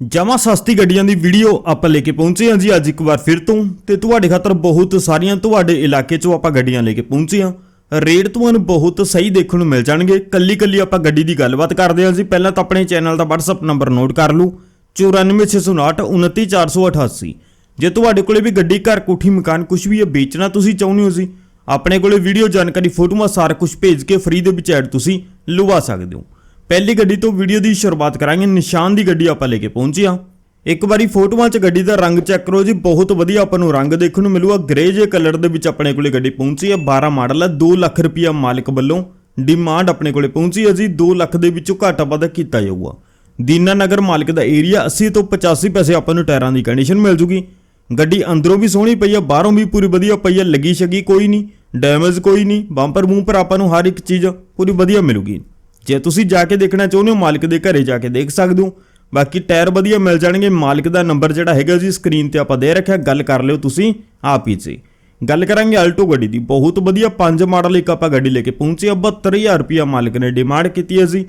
ਜਮਾ ਸਸਤੀ ਗੱਡੀਆਂ ਦੀ ਵੀਡੀਓ ਆਪਾਂ ਲੈ ਕੇ ਪਹੁੰਚੇ ਹਾਂ ਜੀ ਅੱਜ ਇੱਕ ਵਾਰ ਫਿਰ ਤੋਂ। ਤੇ ਤੁਹਾਡੇ ਖਾਤਰ ਬਹੁਤ ਸਾਰੀਆਂ ਤੁਹਾਡੇ ਇਲਾਕੇ 'ਚੋਂ ਆਪਾਂ ਗੱਡੀਆਂ ਲੈ ਕੇ ਪਹੁੰਚੇ ਹਾਂ। ਰੇਟ ਤੁਹਾਨੂੰ ਬਹੁਤ ਸਹੀ ਦੇਖਣ ਨੂੰ ਮਿਲ ਜਾਣਗੇ। ਕੱਲੀ ਕੱਲੀ ਆਪਾਂ ਗੱਡੀ ਦੀ ਗੱਲਬਾਤ ਕਰਦੇ ਹਾਂ ਜੀ। ਪਹਿਲਾਂ ਤਾਂ ਆਪਣੇ ਚੈਨਲ ਦਾ WhatsApp ਨੰਬਰ ਨੋਟ ਕਰ ਲਓ। 94659 29488 ਜੇ ਤੁਹਾਡੇ ਕੋਲੇ ਵੀ ਗੱਡੀ, ਘਰ, ਕੋਠੀ, ਮਕਾਨ ਕੁਝ ਵੀ ਹੈ, ਵੇਚਣਾ ਤੁਸੀਂ ਚਾਹੁੰਦੇ ਹੋ ਜੀ, ਆਪਣੇ ਕੋਲੇ ਵੀਡੀਓ, ਜਾਣਕਾਰੀ, ਫੋਟੋਆਂ, ਸਾਰਾ ਕੁਝ ਭੇਜ ਕੇ ਫ੍ਰੀ ਦੇ ਵਿੱਚ ਐਡ ਤੁਸੀਂ ਲਵਾ ਸਕਦੇ ਹੋ। ਪਹਿਲੀ ਗੱਡੀ ਤੋਂ ਵੀਡੀਓ ਦੀ ਸ਼ੁਰੂਆਤ ਕਰਾਂਗੇ, ਨਿਸ਼ਾਨ ਦੀ ਗੱਡੀ ਆਪਾਂ ਲੈ ਕੇ ਪਹੁੰਚੇ ਆ ਇੱਕ ਵਾਰੀ ਫੋਟੋਆਂ 'ਚ ਗੱਡੀ ਦਾ ਰੰਗ ਚੈੱਕ ਕਰੋ ਜੀ, ਬਹੁਤ ਵਧੀਆ ਆਪਾਂ ਨੂੰ ਰੰਗ ਦੇਖਣ ਨੂੰ ਮਿਲੂਗਾ। ਗ੍ਰੇ ਜੇ ਕਲਰ ਦੇ ਵਿੱਚ ਆਪਣੇ ਕੋਲੇ ਗੱਡੀ ਪਹੁੰਚੀ ਆ 12 ਮਾਡਲ ਆ 2 ਲੱਖ ਰੁਪਿਆ ਮਾਲਕ ਵੱਲੋਂ ਡਿਮਾਂਡ ਆਪਣੇ ਕੋਲੇ ਪਹੁੰਚੀ ਹੈ ਜੀ 2 ਲੱਖ ਦੇ ਵਿੱਚੋਂ ਘਾਟਾ ਵਾਧਾ ਕੀਤਾ ਜਾਊਗਾ। ਦੀਨਾ ਨਗਰ ਮਾਲਕ ਦਾ ਏਰੀਆ 80 ਤੋਂ 85 ਪੈਸੇ ਆਪਾਂ ਨੂੰ ਟਾਇਰਾਂ ਦੀ ਕੰਡੀਸ਼ਨ ਮਿਲ ਜੂਗੀ। ਗੱਡੀ ਅੰਦਰੋਂ ਵੀ ਸੋਹਣੀ ਪਈ ਆ ਬਾਹਰੋਂ ਵੀ ਪੂਰੀ ਵਧੀਆ ਪਈ ਆ ਲੱਗੀ ਛਗੀ ਕੋਈ ਨਹੀਂ ਡੈਮੇਜ ਕੋਈ ਨਹੀਂ ਬੰਪਰ ਬੂੰਪਰ ਆਪਾਂ ਨੂੰ ਹਰ ਇੱਕ ਚੀਜ਼ ਪੂਰੀ ਵਧੀਆ ਮਿਲੂਗੀ। ਜੇ ਤੁਸੀਂ ਜਾ ਕੇ ਦੇਖਣਾ ਚਾਹੁੰਦੇ ਹੋ, ਮਾਲਕ ਦੇ ਘਰੇ ਜਾ ਕੇ ਦੇਖ ਸਕਦੇ ਹੋ। ਬਾਕੀ ਟਾਇਰ ਵਧੀਆ ਮਿਲ ਜਾਣਗੇ, ਮਾਲਕ ਦਾ ਨੰਬਰ ਜਿਹੜਾ ਹੈਗਾ ਜੀ ਸਕਰੀਨ ਤੇ ਆਪਾਂ ਦੇ ਰੱਖਿਆ, ਗੱਲ ਕਰ ਲਿਓ ਤੁਸੀਂ ਆਪ ਹੀ ਚ ਗੱਲ ਕਰਾਂਗੇ ਆਲਟੋ ਗੱਡੀ ਦੀ, ਬਹੁਤ ਵਧੀਆ ਪੰਜ ਮਾਡਲ ਇੱਕ ਆਪਾਂ ਗੱਡੀ ਲੈ ਕੇ ਪਹੁੰਚੇ ਆ 72000 ਰੁਪਿਆ ਮਾਲਕ ਨੇ ਡਿਮਾਂਡ ਕੀਤੀ ਹੈ ਜੀ।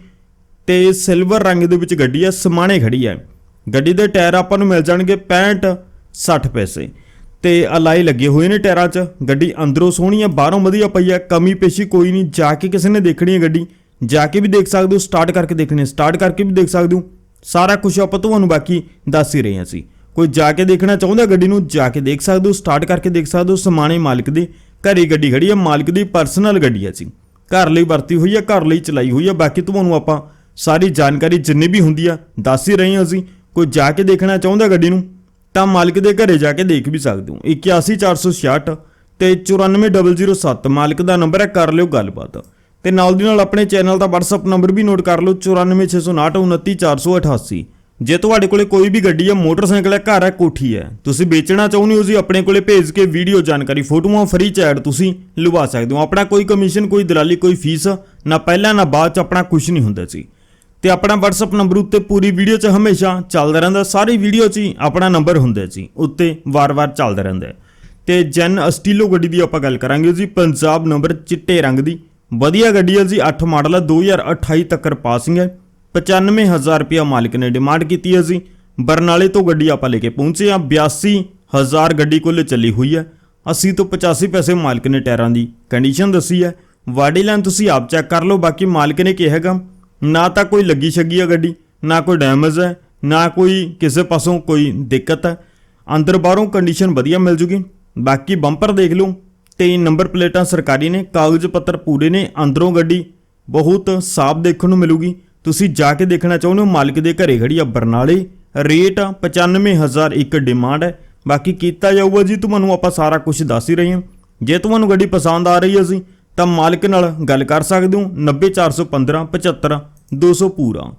ਤੇ ਸਿਲਵਰ ਰੰਗ ਦੇ ਵਿੱਚ ਗੱਡੀ ਹੈ, ਸਮਾਣੇ ਖੜੀ ਹੈ। ਗੱਡੀ ਦੇ ਟਾਇਰ ਆਪਾਂ ਨੂੰ ਮਿਲ ਜਾਣਗੇ 65 60 ਪੈਸੇ। ਤੇ ਅਲਾਈ ਲੱਗੇ ਹੋਏ ਨੇ ਟਾਇਰਾਂ 'ਚ, ਗੱਡੀ ਅੰਦਰੋਂ ਸੋਹਣੀ ਹੈ, ਬਾਹਰੋਂ ਵਧੀਆ ਪਈ ਹੈ, ਕਮੀ ਪੇਸ਼ੀ ਕੋਈ ਨਹੀਂ, ਜਾ ਕੇ ਕਿਸੇ ਨੇ ਦੇਖਣੀ ਹੈ ਗੱਡੀ। ਜਾ ਕੇ ਵੀ ਦੇਖ ਸਕਦੇ ਹੋ ਸਟਾਰਟ ਕਰਕੇ ਦੇਖਣੇ ਸਟਾਰਟ ਕਰਕੇ ਵੀ ਦੇਖ ਸਕਦੇ ਹੋ। ਸਾਰਾ ਕੁਝ ਆਪਾਂ ਤੁਹਾਨੂੰ ਬਾਕੀ ਦੱਸ ਹੀ ਰਹੇ ਹਾਂ ਸੀ ਕੋਈ ਜਾ ਕੇ ਦੇਖਣਾ ਚਾਹੁੰਦਾ ਗੱਡੀ ਨੂੰ, ਜਾ ਕੇ ਦੇਖ ਸਕਦੇ ਹੋ ਸਟਾਰਟ ਕਰਕੇ ਦੇਖ ਸਕਦੇ ਹੋ, ਸਮਾਣੇ ਮਾਲਕ ਦੇ ਘਰੇ ਗੱਡੀ ਖੜੀ ਹੈ, ਮਾਲਕ ਦੀ ਪਰਸਨਲ ਗੱਡੀ ਹੈ ਜੀ। ਘਰ ਲਈ ਵਰਤੀ ਹੋਈ ਹੈ, ਘਰ ਲਈ ਚਲਾਈ ਹੋਈ ਹੈ, ਬਾਕੀ ਤੁਹਾਨੂੰ ਆਪਾਂ ਸਾਰੀ ਜਾਣਕਾਰੀ ਜਿੰਨੀ ਵੀ ਹੁੰਦੀ ਆ, ਦੱਸ ਹੀ ਰਹੇ ਹਾਂ ਅਸੀਂ। ਕੋਈ ਜਾ ਕੇ ਦੇਖਣਾ ਚਾਹੁੰਦਾ ਗੱਡੀ ਨੂੰ, ਤਾਂ ਮਾਲਕ ਦੇ ਘਰੇ ਜਾ ਕੇ ਦੇਖ ਵੀ ਸਕਦੇ ਹੋ। 81466 ਤੇ 94007 ਮਾਲਕ ਦਾ ਨੰਬਰ ਹੈ, ਕਰ ਲਿਓ ਗੱਲਬਾਤ। ਤੇ ਨਾਲ ਦੀ ਨਾਲ ਆਪਣੇ ਚੈਨਲ ਦਾ WhatsApp ਨੰਬਰ ਵੀ ਨੋਟ ਕਰ ਲਓ 9469299488 ਜੇ ਤੁਹਾਡੇ ਕੋਲੇ ਕੋਈ ਵੀ ਗੱਡੀ ਹੈ ਮੋਟਰਸਾਈਕਲ ਹੈ, ਘਰ ਹੈ, ਕੋਠੀ ਹੈ, ਤੁਸੀਂ ਵੇਚਣਾ ਚਾਹੁੰਦੇ ਹੋ ਜੀ ਆਪਣੇ ਕੋਲੇ ਭੇਜ ਕੇ ਵੀਡੀਓ ਜਾਣਕਾਰੀ, ਫੋਟੋਆਂ ਫ੍ਰੀ ਚ ਐਡ ਤੁਸੀਂ ਲਵਾ ਸਕਦੇ ਹੋ। ਆਪਣਾ ਕੋਈ ਕਮਿਸ਼ਨ ਕੋਈ ਦਲਾਲੀ, ਕੋਈ ਫੀਸ ਨਾ ਪਹਿਲਾਂ, ਨਾ ਬਾਅਦ ਚ ਆਪਣਾ ਕੁਝ ਨਹੀਂ ਹੁੰਦਾ ਸੀ ਤੇ ਆਪਣਾ WhatsApp ਨੰਬਰ ਉੱਤੇ ਪੂਰੀ ਵੀਡੀਓ 'ਚ ਹਮੇਸ਼ਾ ਚੱਲਦਾ ਰਹਿੰਦਾ, ਸਾਰੀ ਵੀਡੀਓ 'ਚ ਹੀ ਆਪਣਾ ਨੰਬਰ ਹੁੰਦਾ ਜੀ, ਉੱਤੇ ਵਾਰ-ਵਾਰ ਚੱਲਦਾ ਰਹਿੰਦਾ ਹੈ। ਤੇ ਜੈਨ ਅਸਟੀਲੋ ਗੱਡੀ ਦੀ ਆਪਾਂ ਗੱਲ ਕਰਾਂਗੇ ਜੀ, ਪੰਜਾਬ ਨੰਬਰ ਚਿੱਟੇ ਰੰਗ ਦੀ। ਵਧੀਆ ਗੱਡੀ ਹੈ ਜੀ 8 ਮਾਡਲ ਹੈ 2028 ਤੱਕ ਪਾਸਿੰਗ ਹੈ। 95000 ਰੁਪਇਆ ਮਾਲਕ ਨੇ ਡਿਮਾਂਡ ਕੀਤੀ ਹੈ ਜੀ। ਬਰਨਾਲੇ ਤੋਂ ਗੱਡੀ ਆਪਾਂ ਲੈ ਕੇ ਪਹੁੰਚੇ ਆ 82000 ਗੱਡੀ ਕੁੱਲ ਚੱਲੀ ਹੋਈ ਹੈ। 80 ਤੋਂ 85 ਪੈਸੇ ਮਾਲਕ ਨੇ ਟਾਇਰਾਂ ਦੀ ਕੰਡੀਸ਼ਨ ਦੱਸੀ ਹੈ। ਵਾਡੀ ਲਾਈਨ ਤੁਸੀਂ ਆਪ ਚੈੱਕ ਕਰ ਲਓ, ਬਾਕੀ ਮਾਲਕ ਨੇ ਕਿਹਾ ਹੈਗਾ, ਨਾ ਤਾਂ ਕੋਈ ਲੱਗੀ ਛੱਗੀ ਆ ਗੱਡੀ, ਨਾ ਕੋਈ ਡੈਮੇਜ ਹੈ, ਨਾ ਕੋਈ ਕਿਸੇ ਪਾਸੋਂ ਕੋਈ ਦਿੱਕਤ ਹੈ। ਅੰਦਰ ਬਾਹਰੋਂ ਕੰਡੀਸ਼ਨ ਵਧੀਆ ਮਿਲ ਜੂਗੀ। ਬਾਕੀ ਬੰਪਰ ਦੇਖ ਲਓ। ਤੇ ਨੰਬਰ ਪਲੇਟਾਂ ਸਰਕਾਰੀ ਨੇ, ਕਾਗਜ਼ ਪੱਤਰ ਪੂਰੇ ਨੇ, ਅੰਦਰੋਂ ਗੱਡੀ, ਬਹੁਤ ਸਾਫ਼ ਦੇਖਣ ਨੂੰ ਮਿਲੂਗੀ। ਤੁਸੀਂ ਜਾ ਕੇ ਦੇਖਣਾ ਚਾਹੁੰਦੇ ਹੋ, ਮਾਲਕ ਦੇ ਘਰੇ ਖੜੀ ਆ ਬਰਨਾਲੇ। ਰੇਟ 95000 ਇੱਕ ਡਿਮਾਂਡ ਹੈ। ਬਾਕੀ ਕੀਤਾ ਜਾਊਗਾ ਜੀ, ਤੁਹਾਨੂੰ ਆਪਾਂ ਸਾਰਾ ਕੁਝ ਦੱਸ ਹੀ ਰਹੇ ਹਾਂ। ਜੇ ਤੁਹਾਨੂੰ ਗੱਡੀ ਪਸੰਦ ਆ ਰਹੀ ਹੈ ਜੀ, ਤਾਂ ਮਾਲਕ ਨਾਲ ਗੱਲ ਕਰ ਸਕਦੇ ਹੋ। 90415 75 200 ਪੂਰਾ।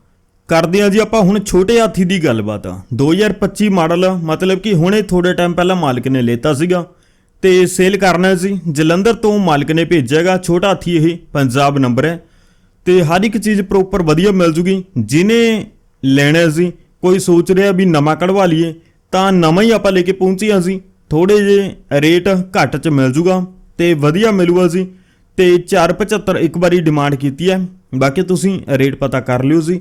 ਕਰਦੇ ਆ ਜੀ ਆਪਾਂ ਹੁਣ ਛੋਟੇ ਹਾਥੀ ਦੀ ਗੱਲਬਾਤ। 2025 ਮਾਡਲ, ਮਤਲਬ ਕਿ ਹੁਣੇ ਥੋੜੇ ਟਾਈਮ ਪਹਿਲਾਂ ਮਾਲਕ ਨੇ ਲੇਤਾ ਸੀਗਾ। ਤੇ ਸੇਲ ਕਰਨਾ ਸੀ ਜਲੰਧਰ ਤੋਂ ਮਾਲਕ ਨੇ ਭੇਜਿਆਗਾ, ਛੋਟਾ ਹਾਥੀ ਇਹ, ਪੰਜਾਬ ਨੰਬਰ ਹੈ। ਤੇ ਹਰ ਇੱਕ ਚੀਜ਼ ਪ੍ਰੋਪਰ ਵਧੀਆ ਮਿਲ ਜੂਗੀ। ਜਿਨੇ ਲੈਣਾ ਸੀ ਕੋਈ ਸੋਚ ਰਿਹਾ ਵੀ ਨਵਾਂ ਕਢਵਾ ਲਈਏ, ਤਾਂ ਨਵਾਂ ਹੀ ਆਪਾਂ ਲੈ ਕੇ ਪਹੁੰਚੇ ਹਾਂ ਸੀ ਥੋੜੇ ਜੇ ਰੇਟ ਘੱਟ ਚ ਮਿਲ ਜੂਗਾ ਤੇ ਵਧੀਆ ਮਿਲੂਗਾ ਸੀ ਤੇ 475 ਇੱਕ ਵਾਰੀ ਡਿਮਾਂਡ ਕੀਤੀ ਹੈ। ਬਾਕੀ ਤੁਸੀਂ ਰੇਟ ਪਤਾ ਕਰ ਲਿਓ ਜੀ।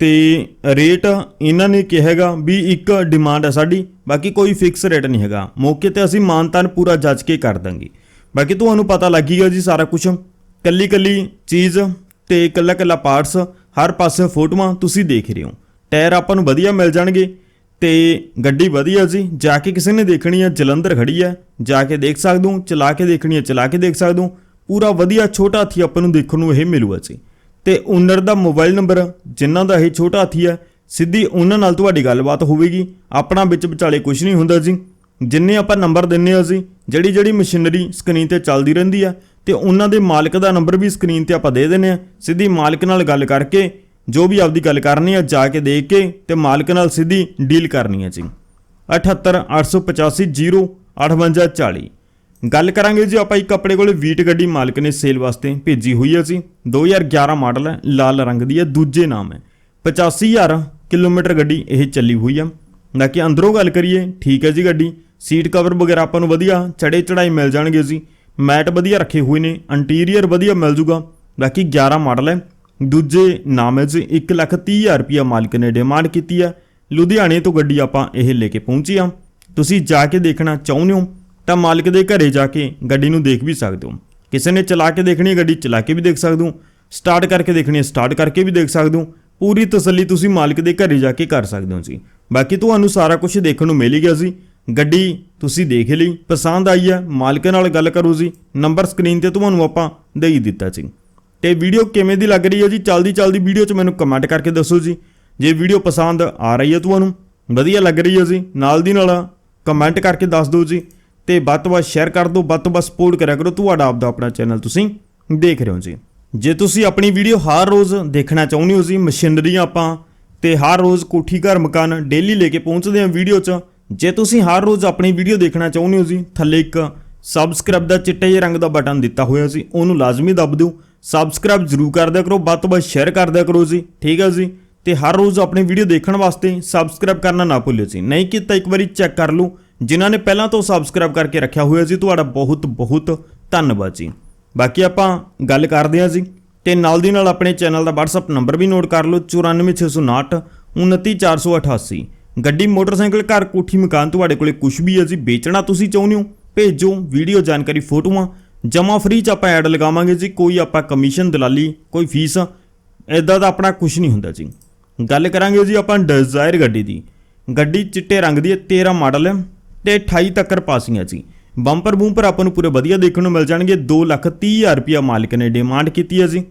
ਤੇ ਰੇਟ ਇਹਨਾਂ ਨੇ ਕਿਹਾ ਵੀ ਇੱਕ ਡਿਮਾਂਡ ਹੈ ਸਾਡੀ, ਬਾਕੀ ਕੋਈ ਫਿਕਸ ਰੇਟ ਨਹੀਂ ਹੈਗਾ। ਮੌਕੇ ਤੇ ਅਸੀਂ ਮਾਨਤਾਨ ਪੂਰਾ ਜੱਜ ਕੇ ਕਰ ਦਾਂਗੇ। ਬਾਕੀ ਤੁਹਾਨੂੰ ਪਤਾ ਲੱਗੇਗਾ ਜੀ ਸਾਰਾ ਕੁਝ ਕੱਲੀ ਕੱਲੀ ਚੀਜ਼ ਤੇ ਇਕੱਲਾ ਇਕੱਲਾ ਪਾਰਟਸ ਹਰ ਪਾਸੇ ਫੋਟੋਆਂ ਤੁਸੀਂ ਦੇਖ ਰਹੇ ਹੋ। ਟਾਇਰ ਆਪਾਂ ਨੂੰ ਵਧੀਆ ਮਿਲ ਜਾਣਗੇ ਤੇ ਗੱਡੀ ਵਧੀਆ ਜੀ, ਜਾ ਕੇ ਕਿਸੇ ਨੇ ਦੇਖਣੀ ਹੈ ਜਲੰਧਰ ਖੜੀ ਹੈ ਜਾ ਕੇ ਦੇਖ ਸਕਦੇ ਹੋ, ਚਲਾ ਕੇ ਦੇਖਣੀ ਹੈ ਚਲਾ ਕੇ ਦੇਖ ਸਕਦੇ ਹੋ। ਪੂਰਾ ਵਧੀਆ ਛੋਟਾ ਹਾਥੀ ਆਪਾਂ ਨੂੰ ਦੇਖਣ ਨੂੰ ਇਹ ਮਿਲੂਗਾ ਜੀ। ਤੇ ਓਨਰ ਦਾ ਮੋਬਾਈਲ ਨੰਬਰ ਜਿਨ੍ਹਾਂ ਦਾ ਇਹ ਛੋਟਾ ਹਾਥੀ ਹੈ, ਸਿੱਧੀ ਉਹਨਾਂ ਨਾਲ ਤੁਹਾਡੀ ਗੱਲਬਾਤ ਹੋਵੇਗੀ। ਆਪਣਾ ਵਿੱਚ ਵਿਚਾਲੇ ਕੁਝ ਨਹੀਂ ਹੁੰਦਾ ਜੀ। ਜਿੰਨੇ ਆਪਾਂ ਨੰਬਰ ਦਿੰਨੇ ਆ ਜੀ, ਜਿਹੜੀ ਜਿਹੜੀ ਮਸ਼ੀਨਰੀ ਸਕਰੀਨ ਤੇ ਚੱਲਦੀ ਰਹਿੰਦੀ ਆ, ਤੇ ਉਹਨਾਂ ਦੇ ਮਾਲਕ ਦਾ ਨੰਬਰ ਵੀ ਸਕਰੀਨ ਤੇ ਆਪਾਂ ਦੇ ਦਿੰਨੇ ਆ। ਸਿੱਧੀ ਮਾਲਕ ਨਾਲ ਗੱਲ ਕਰਕੇ, ਜੋ ਵੀ ਆਪਦੀ ਗੱਲ ਕਰਨੀ ਆ, ਜਾ ਕੇ ਦੇਖ ਕੇ, ਤੇ ਮਾਲਕ ਨਾਲ ਸਿੱਧੀ ਡੀਲ ਕਰਨੀ ਆ ਜੀ। 78 885 05840 ਗੱਲ ਕਰਾਂਗੇ ਜੀ ਆਪਾਂ ਇੱਕ ਆਪਣੇ ਕੋਲੇ ਵੀਟ ਗੱਡੀ ਮਾਲਕ ਨੇ ਸੇਲ ਵਾਸਤੇ ਭੇਜੀ ਹੋਈ ਹੈ ਜੀ। 2011 ਮਾਡਲ ਹੈ ਲਾਲ ਰੰਗ ਦੀ ਹੈ, ਦੂਜੇ ਨਾਮ ਹੈ। 85000 ਕਿਲੋਮੀਟਰ ਗੱਡੀ ਇਹ ਚੱਲੀ ਹੋਈ ਹੈ। ਨਾ ਕਿ ਅੰਦਰੋਂ ਗੱਲ ਕਰੀਏ, ਠੀਕ ਹੈ ਜੀ ਗੱਡੀ। ਸੀਟ ਕਵਰ ਵਗੈਰਾ ਆਪਾਂ ਨੂੰ ਵਧੀਆ, ਚੜੇ ਚੜਾਈ ਮਿਲ ਜਾਣਗੇ ਜੀ। ਮੈਟ ਵਧੀਆ ਰੱਖੇ ਹੋਏ ਨੇ, ਇੰਟੀਰੀਅਰ ਵਧੀਆ ਮਿਲ ਜੂਗਾ। ਬਾਕੀ 11 ਮਾਡਲ ਹੈ, ਦੂਜੇ ਨਾਮ ਹੈ ਜੀ 130000 ਰੁਪਿਆ ਮਾਲਕ ਨੇ ਡਿਮਾਂਡ ਕੀਤੀ ਹੈ। ਲੁਧਿਆਣੇ ਤੋਂ ਗੱਡੀ ਆਪਾਂ ਇਹ ਲੈ ਕੇ ਪਹੁੰਚੀ ਆ ਤੁਸੀਂ ਜਾ ਕੇ ਦੇਖਣਾ ਚਾਹੁੰਦੇ ਹੋ। ਤਾਂ ਮਾਲਕ ਦੇ ਘਰੇ ਜਾ ਕੇ ਗੱਡੀ ਨੂੰ ਦੇਖ ਵੀ ਸਕਦੇ ਹੋ। ਕਿਸੇ ਨੇ ਚਲਾ ਕੇ ਦੇਖਣੀ ਹੈ, ਗੱਡੀ ਚਲਾ ਕੇ ਵੀ ਦੇਖ ਸਕਦੇ ਹੋ। ਸਟਾਰਟ ਕਰਕੇ ਦੇਖਣੀ ਹੈ ਸਟਾਰਟ ਕਰਕੇ ਵੀ ਦੇਖ ਸਕਦੇ ਹੋ। ਪੂਰੀ ਤਸੱਲੀ ਤੁਸੀਂ ਮਾਲਕ ਦੇ ਘਰੇ ਜਾ ਕੇ ਕਰ ਸਕਦੇ ਹੋ ਜੀ। ਬਾਕੀ ਤੁਹਾਨੂੰ ਸਾਰਾ ਕੁਝ ਦੇਖਣ ਨੂੰ ਮਿਲ ਹੀ ਗਿਆ ਸੀ ਗੱਡੀ ਤੁਸੀਂ ਦੇਖ ਲਈ, ਪਸੰਦ ਆਈ ਹੈ, ਮਾਲਕ ਨਾਲ ਗੱਲ ਕਰੋ ਜੀ। ਨੰਬਰ ਸਕਰੀਨ ਤੇ ਤੁਹਾਨੂੰ ਆਪਾਂ ਦੇ ਹੀ ਦਿੱਤਾ ਜੀ। ਤੇ ਵੀਡੀਓ ਕਿਵੇਂ ਦੀ ਲੱਗ ਰਹੀ ਹੈ ਜੀ? ਚਲਦੀ ਚਲਦੀ ਵੀਡੀਓ 'ਚ ਮੈਨੂੰ ਕਮੈਂਟ ਕਰਕੇ ਦੱਸੋ ਜੀ। ਜੇ ਵੀਡੀਓ ਪਸੰਦ ਆ ਰਹੀ ਹੈ ਤੁਹਾਨੂੰ, ਵਧੀਆ ਲੱਗ ਰਹੀ ਹੈ ਜੀ। ਨਾਲ ਦੀ ਨਾਲ ਕਮੈਂਟ ਕਰਕੇ ਦੱਸ ਦਿਓ ਜੀ। ਤੇ ਵੱਧ ਤੋਂ ਵੱਧ ਸ਼ੇਅਰ ਕਰ ਦਿਓ, ਵੱਧ ਤੋਂ ਵੱਧ ਸਪੋਰਟ ਕਰਿਆ ਕਰੋ ਤੁਹਾਡਾ ਆਪਦਾ ਆਪਣਾ ਚੈਨਲ ਤੁਸੀਂ ਦੇਖ ਰਹੇ ਹੋ ਜੀ। ਜੇ ਤੁਸੀਂ ਆਪਣੀ ਵੀਡੀਓ ਹਰ ਰੋਜ਼ ਦੇਖਣਾ ਚਾਹੁੰਦੇ ਹੋ ਜੀ, ਮਸ਼ੀਨਰੀਆਂ ਆਪਾਂ, ਤੇ ਹਰ ਰੋਜ਼ ਕੋਠੀ ਘਰ ਮਕਾਨ ਡੇਲੀ ਲੈ ਕੇ ਪਹੁੰਚਦੇ ਹਾਂ ਵੀਡੀਓ 'ਚ, ਜੇ ਤੁਸੀਂ ਹਰ ਰੋਜ਼ ਆਪਣੀ ਵੀਡੀਓ ਦੇਖਣਾ ਚਾਹੁੰਦੇ ਹੋ ਜੀ, ਥੱਲੇ ਇੱਕ ਸਬਸਕ੍ਰਾਈਬ ਦਾ ਚਿੱਟੇ ਜਿਹੇ ਰੰਗ ਦਾ ਬਟਨ ਦਿੱਤਾ ਹੋਇਆ ਸੀ, ਉਹਨੂੰ ਲਾਜ਼ਮੀ ਦਬ ਦਿਓ। ਸਬਸਕ੍ਰਾਈਬ ਜ਼ਰੂਰ ਕਰ ਦਿਆ ਕਰੋ, ਵੱਧ ਤੋਂ ਵੱਧ ਸ਼ੇਅਰ ਕਰ ਦਿਆ ਕਰੋ ਜੀ, ਠੀਕ ਹੈ ਜੀ? ਤੇ ਹਰ ਰੋਜ਼ ਆਪਣੀ ਵੀਡੀਓ ਦੇਖਣ ਵਾਸਤੇ ਸਬਸਕ੍ਰਾਈਬ ਕਰਨਾ ਨਾ ਭੁੱਲਿਓ ਜੀ। ਨਹੀਂ ਕੀਤਾ ਇੱਕ ਵਾਰੀ ਚੈੱਕ ਕਰ ਲਓ ਜਿਨ੍ਹਾਂ ਨੇ ਪਹਿਲਾਂ ਤੋਂ ਸਬਸਕ੍ਰਾਈਬ ਕਰਕੇ ਰੱਖਿਆ ਹੋਇਆ ਜੀ ਤੁਹਾਡਾ ਬਹੁਤ ਬਹੁਤ ਧੰਨਵਾਦ ਜੀ। ਬਾਕੀ ਆਪਾਂ ਗੱਲ ਕਰਦੇ ਹਾਂ ਜੀ, ਤੇ ਨਾਲ ਦੀ ਨਾਲ ਆਪਣੇ ਚੈਨਲ ਦਾ WhatsApp ਨੰਬਰ ਵੀ ਨੋਟ ਕਰ ਲਓ 94659 29488 ਗੱਡੀ, ਮੋਟਰਸਾਈਕਲ, ਘਰ, ਕੋਠੀ, ਮਕਾਨ ਤੁਹਾਡੇ ਕੋਲੇ ਕੁਝ ਵੀ ਹੈ ਜੀ, ਵੇਚਣਾ ਤੁਸੀਂ ਚਾਹੁੰਦੇ ਹੋ, ਭੇਜੋ ਵੀਡੀਓ ਜਾਣਕਾਰੀ, ਫੋਟੋਆਂ ਜਮਾ ਫ੍ਰੀ ਚ ਆਪਾਂ ਐਡ ਲਗਾਵਾਂਗੇ ਜੀ, ਕੋਈ ਆਪਾਂ ਕਮਿਸ਼ਨ ਦਲਾਲੀ, ਕੋਈ ਫੀਸ ਇਦਾਂ ਦਾ ਆਪਣਾ ਕੁਝ ਨਹੀਂ ਹੁੰਦਾ ਜੀ। ਗੱਲ ਕਰਾਂਗੇ ਜੀ ਆਪਾਂ ਡਿਜ਼ਾਇਰ ਗੱਡੀ ਦੀ। ਗੱਡੀ ਚਿੱਟੇ ਰੰਗ ਦੀ ਹੈ 13 ਮਾਡਲ ਹੈ। ਤੇ 28 ਤੱਕਰ ਪਾਸੀਆਂ ਜੀ। ਬੰਪਰ ਬੂੰਪਰ ਆਪਾਂ ਨੂੰ ਪੂਰੇ ਵਧੀਆ ਦੇਖਣ ਨੂੰ ਮਿਲ ਜਾਣਗੇ। 2 ਲੱਖ 30 ਹਜ਼ਾਰ ਰੁਪਇਆ ਮਾਲਕ ਨੇ ਡਿਮਾਂਡ ਕੀਤੀ ਹੈ ਜੀ।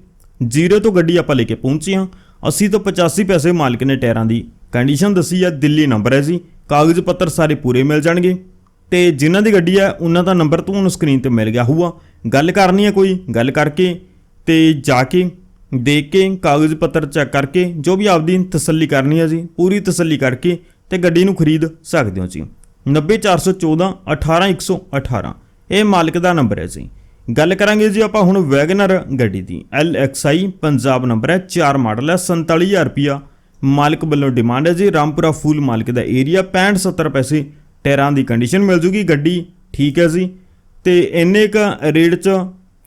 ਜ਼ੀਰੋ ਤੋਂ ਗੱਡੀ ਆਪਾਂ ਲੈ ਕੇ ਪਹੁੰਚੇ ਹਾਂ। 80 ਤੋਂ 85 ਪੈਸੇ ਮਾਲਕ ਨੇ ਟਾਇਰਾਂ ਦੀ ਕੰਡੀਸ਼ਨ ਦੱਸੀ ਹੈ। ਦਿੱਲੀ ਨੰਬਰ ਹੈ ਜੀ। ਕਾਗਜ਼ ਪੱਤਰ ਸਾਰੇ ਪੂਰੇ ਮਿਲ ਜਾਣਗੇ। ਤੇ ਜਿਨ੍ਹਾਂ ਦੀ ਗੱਡੀ ਹੈ, ਉਹਨਾਂ ਦਾ ਨੰਬਰ ਤੁਹਾਨੂੰ ਸਕਰੀਨ ਤੇ ਮਿਲ ਗਿਆ ਹੋਊਗਾ। ਗੱਲ ਕਰਨੀ ਹੈ ਕੋਈ, ਗੱਲ ਕਰਕੇ ਤੇ ਜਾ ਕੇ, ਦੇਖ ਕੇ, ਕਾਗਜ਼ ਪੱਤਰ ਚੈੱਕ ਕਰਕੇ, ਜੋ ਵੀ ਆਪਦੀ ਤਸੱਲੀ ਕਰਨੀ ਹੈ ਜੀ, ਪੂਰੀ ਤਸੱਲੀ ਕਰਕੇ ਤੇ ਗੱਡੀ ਨੂੰ ਖਰੀਦ ਸਕਦੇ ਹੋ ਜੀ। 90414 18118 ਇਹ ਮਾਲਕ ਦਾ ਨੰਬਰ ਹੈ ਜੀ। ਗੱਲ ਕਰਾਂਗੇ ਜੀ ਆਪਾਂ ਹੁਣ ਵੈਗਨਰ ਗੱਡੀ ਦੀ। LXI ਪੰਜਾਬ ਨੰਬਰ ਹੈ 4 ਮਾਡਲ ਹੈ 47000 ਰੁਪਿਆ ਮਾਲਕ ਵੱਲੋਂ ਡਿਮਾਂਡ ਹੈ ਜੀ। ਰਾਮਪੁਰਾ ਫੂਲ ਮਾਲਕ ਦਾ ਏਰੀਆ 65 70 ਪੈਸੇ ਟਾਇਰਾਂ ਦੀ ਕੰਡੀਸ਼ਨ ਮਿਲ ਜੂਗੀ, ਗੱਡੀ ਠੀਕ ਹੈ ਜੀ। ਤੇ ਇੰਨੇ ਕ ਰੇਟ 'ਚ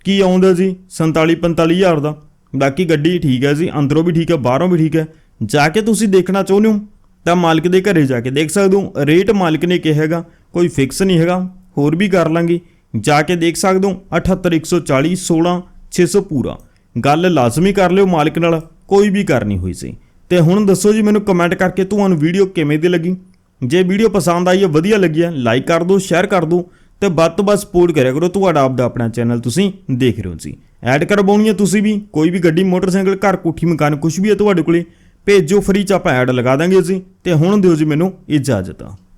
ਕੀ ਆਉਂਦਾ ਜੀ? 47 45000 ਦਾ। ਬਾਕੀ ਗੱਡੀ ਠੀਕ ਹੈ ਜੀ, ਅੰਦਰੋਂ ਵੀ ਠੀਕ ਹੈ, ਬਾਹਰੋਂ ਵੀ ਠੀਕ ਹੈ। ਜਾ ਕੇ ਤੁਸੀਂ ਦੇਖਣਾ ਚਾਹੁੰਦੇ ਹੋ। ਤਾਂ ਮਾਲਕ ਦੇ ਘਰੇ ਜਾ ਕੇ ਦੇਖ ਸਕਦੇ ਹੋ। ਰੇਟ ਮਾਲਕ ਨੇ ਕਿਹਾ ਹੈਗਾ, ਕੋਈ ਫਿਕਸ ਨਹੀਂ ਹੈਗਾ, ਹੋਰ ਵੀ ਕਰ ਲਾਂਗੇ। ਜਾ ਕੇ ਦੇਖ ਸਕਦੇ ਹੋ 78140 16600 ਪੂਰਾ। ਗੱਲ ਲਾਜ਼ਮੀ ਕਰ ਲਿਓ ਮਾਲਕ ਨਾਲ, ਕੋਈ ਵੀ ਕਰਨੀ ਹੋਈ ਸੀ। ਤੇ ਹੁਣ ਦੱਸੋ ਜੀ, ਮੈਨੂੰ ਕਮੈਂਟ ਕਰਕੇ ਤੁਹਾਨੂੰ ਵੀਡੀਓ ਕਿਵੇਂ ਦੀ ਲੱਗੀ? ਜੇ ਵੀਡੀਓ ਪਸੰਦ ਆਈ ਹੈ, ਵਧੀਆ ਲੱਗੀ ਹੈ ਲਾਈਕ ਕਰ ਦਿਓ ਸ਼ੇਅਰ ਕਰ ਦਿਓ, ਤੇ ਵੱਧ ਤੋਂ ਵੱਧ ਸਪੋਰਟ ਕਰਿਆ ਕਰੋ ਤੁਹਾਡਾ ਆਪਦਾ ਆਪਣਾ ਚੈਨਲ ਤੁਸੀਂ ਦੇਖ ਰਹੇ ਹੋ ਜੀ। ਐਡ ਕਰਵਾਉਣੀ ਹੈ ਤੁਸੀਂ ਵੀ, ਕੋਈ ਵੀ ਗੱਡੀ, ਮੋਟਰਸਾਈਕਲ, ਘਰ, ਕੋਠੀ, ਮਕਾਨ ਕੁਝ ਵੀ ਹੈ ਤੁਹਾਡੇ ਕੋਲੇ ਭੇਜੋ ਫ੍ਰੀ ਚ ਆਪਾਂ ਐਡ ਲਗਾ ਦਾਂਗੇ ਜੀ। ਤੇ ਹੁਣ ਦਿਓ ਜੀ ਮੈਨੂੰ ਇਜਾਜ਼ਤ।